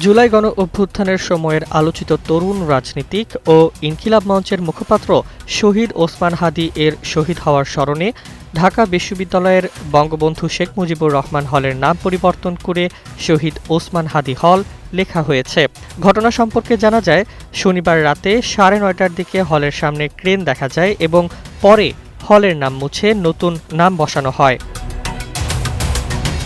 জুলাই গণ অভ্যুত্থানের সময়ের আলোচিত তরুণ রাজনীতিক ও ইনকিলাব মঞ্চের মুখপাত্র শহীদ ওসমান হাদি এর শহীদ হওয়ার স্মরণে ঢাকা বিশ্ববিদ্যালয়ের বঙ্গবন্ধু শেখ মুজিবুর রহমান হলের নাম পরিবর্তন করে শহীদ ওসমান হাদি হল লেখা হয়েছে। ঘটনা সম্পর্কে জানা যায়, শনিবার রাতে সাড়ে নয়টার দিকে হলের সামনে ক্রেন দেখা যায় এবং পরে হলের নাম মুছে নতুন নাম বসানো হয়।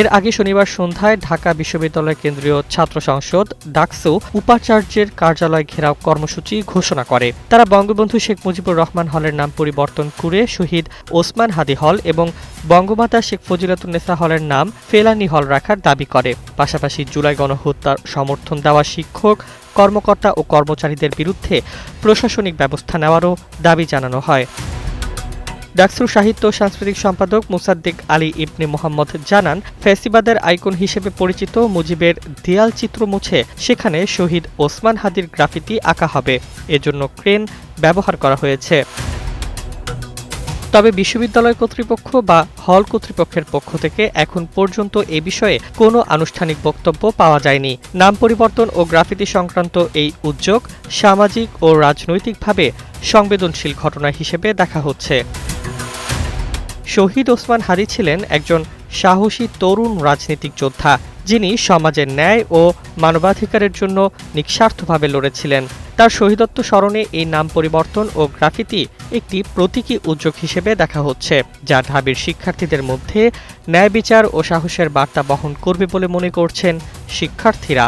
এর আগে শনিবার সন্ধ্যায় ঢাকা বিশ্ববিদ্যালয় কেন্দ্রীয় ছাত্র সংসদ ডাকসু উপাচার্যের কার্যালয় ঘেরাও কর্মসূচি ঘোষণা করে। তারা বঙ্গবন্ধু শেখ মুজিবুর রহমান হলের নাম পরিবর্তন করে শহীদ ওসমান হাদি হল এবং বঙ্গমাতা শেখ ফজিলাতুন্নেসা হলের নাম ফেলানি হল রাখার দাবি করে। পাশাপাশি জুলাই গণহত্যার সমর্থন দেওয়া শিক্ষক, কর্মকর্তা ও কর্মচারীদের বিরুদ্ধে প্রশাসনিক ব্যবস্থা নেওয়ারও দাবি জানানো হয়। ডাকসুর সাহিত্য ও সাংস্কৃতিক সম্পাদক মুসাদ্দিক আলী ইবনে মোহাম্মদ জানান ফ্যাসিবাদের আইকন হিসেবে পরিচিত মুজিবের দেয়াল চিত্র মুছে সেখানে শহীদ ওসমান হাদির গ্রাফিতি আঁকা হবে। এজন্য ক্রেন ব্যবহার করা হয়েছে। তবে বিশ্ববিদ্যালয় কর্তৃপক্ষ বা হল কর্তৃপক্ষের পক্ষ থেকে এখন পর্যন্ত এ বিষয়ে কোনো আনুষ্ঠানিক বক্তব্য পাওয়া যায়নি। নাম পরিবর্তন ও গ্রাফিতি সংক্রান্ত এই উদ্যোগ সামাজিক ও রাজনৈতিকভাবে সংবেদনশীল ঘটনা হিসেবে দেখা হচ্ছে। শহীদ ওসমান হাদি ছিলেন একজন সাহসী তরুণ রাজনৈতিক যোদ্ধা, যিনি সমাজের ন্যায় ও মানবাধিকারের জন্য নিঃস্বার্থভাবে লড়েছিলেন। তার শহীদত্ব স্মরণে এই নাম পরিবর্তন ও গ্রাফিতি একটি প্রতীকী উদ্যোগ হিসেবে দেখা হচ্ছে, যা ঢাবির শিক্ষার্থীদের মধ্যে ন্যায় বিচার ও সাহসের বার্তা বহন করবে বলে মনে করছেন শিক্ষার্থীরা।